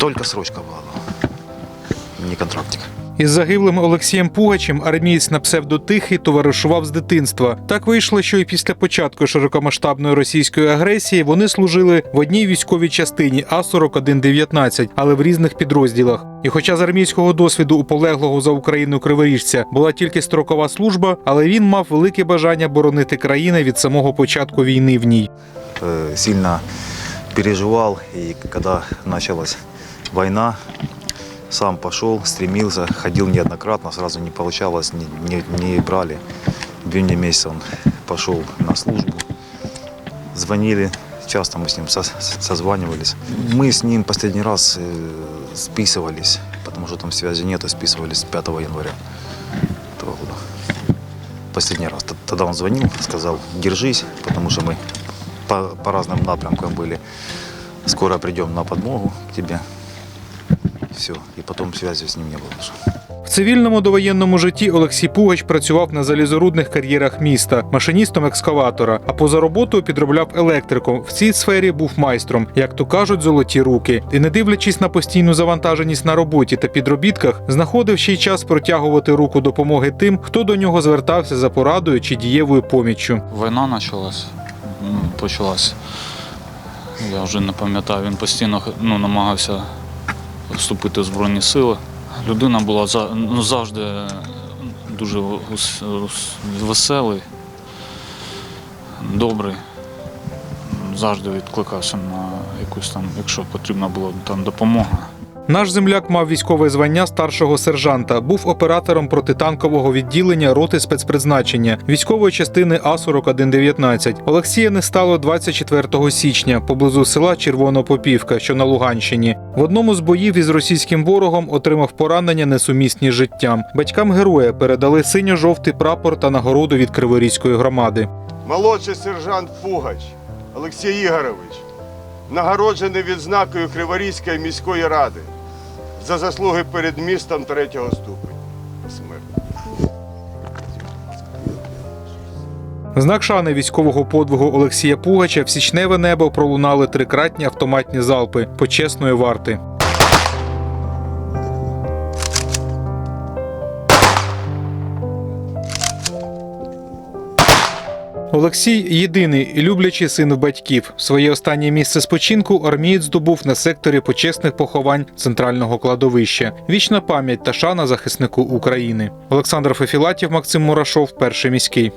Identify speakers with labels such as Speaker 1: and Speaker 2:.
Speaker 1: Только срочка была. Не контрактик.
Speaker 2: Із загиблим Олексієм Пугачем армієць на псевдо Тихий товаришував з дитинства. Так вийшло, що і після початку широкомасштабної російської агресії вони служили в одній військовій частині А-4119, але в різних підрозділах. І хоча з армійського досвіду у полеглого за Україну криворіжця була тільки строкова служба, але він мав велике бажання боронити країну від самого початку війни в ній.
Speaker 1: Э, Сильно переживал. И когда началась война, сам пошел, стремился, ходил неоднократно, сразу не получалось, не, не, не брали. В июне месяца он пошел на службу. Звонили, часто мы с ним со- созванивались. Мы с ним последний раз э, списывались, потому что там связи нету, списывались 5 января этого года. Последний раз. Тогда он звонил, сказал, держись, потому что мы по, по разным напрямкам были. Скоро придем на подмогу к тебе. Все. И потом связи с ним не уже.
Speaker 2: В цивільному довоєнному житті Олексій Пугач працював на залізорудних кар'єрах міста, машиністом екскаватора, а поза роботою підробляв електриком. В цій сфері був майстром, як то кажуть, золоті руки. І не дивлячись на постійну завантаженість на роботі та підробітках, знаходив ще й час протягувати руку допомоги тим, хто до нього звертався за порадою чи дієвою поміччю.
Speaker 3: Війна почалась, почалась. Я вже не пам'ятаю, він постійно ну, намагався вступити в Збройні сили. Людина була ну, завжди дуже ус- ус- веселий, добрий. Завжди відкликався на якусь там, якщо потрібна була там допомога.
Speaker 2: Наш земляк мав військове звання старшого сержанта, був оператором протитанкового відділення роти спецпризначення військової частини А-4119. Олексія не стало 24 січня поблизу села Червонопопівка, що на Луганщині. В одному з боїв із російським ворогом отримав поранення несумісні з життям. Батькам героя передали синьо-жовтий прапор та нагороду від Криворізької громади.
Speaker 4: Молодший сержант Пугач Олексій Ігорович, нагороджений відзнакою Криворізької міської ради за заслуги перед містом третього ступеня.
Speaker 2: Смерть. Знак шани військового подвигу Олексія Пугача в січневе небо пролунали трикратні автоматні залпи почесної варти. Олексій єдиний люблячий син батьків. Своє останнє місце спочинку армієць здобув на секторі почесних поховань центрального кладовища. Вічна пам'ять та шана захиснику України. Олександр Фефілатів, Максим Мурашов, перший міський.